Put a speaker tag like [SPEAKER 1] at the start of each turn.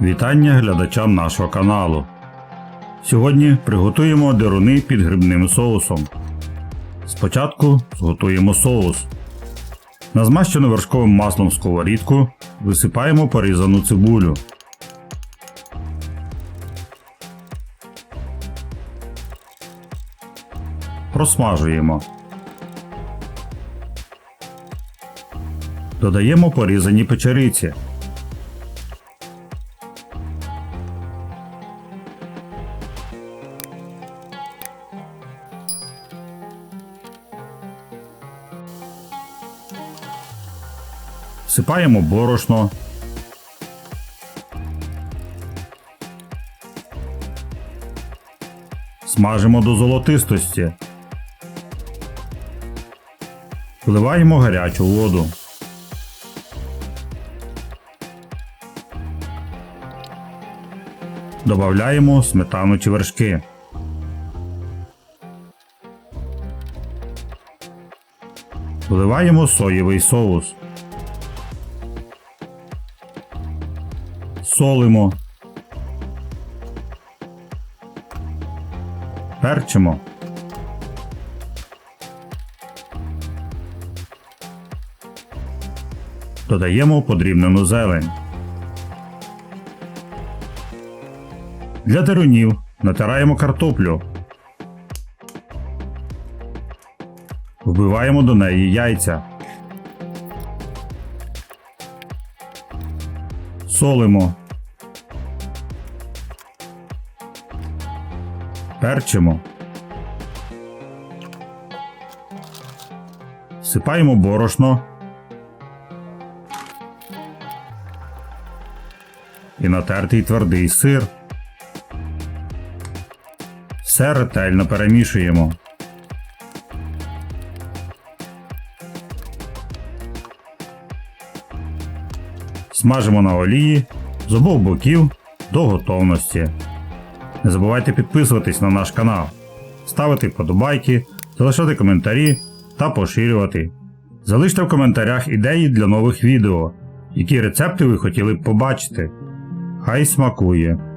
[SPEAKER 1] Вітання глядачам нашого каналу. Сьогодні приготуємо деруни під грибним соусом. Спочатку зготуємо соус. На змащену вершковим маслом сковорідку висипаємо порізану цибулю. Просмажуємо. Додаємо порізані печериці. Всипаємо борошно. Смажимо до золотистості. Вливаємо гарячу воду. Добавляємо сметану чи вершки. Вливаємо соєвий соус. Солимо. Перчимо. Додаємо подрібнену зелень. Для дерунів натираємо картоплю. Вбиваємо до неї яйця. Солимо. Перчимо. Сипаємо борошно. І натертий твердий сир. Все ретельно перемішуємо. Смажимо на олії з обох боків до готовності. Не забувайте підписуватись на наш канал, ставити вподобайки, залишати коментарі та поширювати. Залиште в коментарях ідеї для нових відео, які рецепти ви хотіли б побачити. Хай смакує!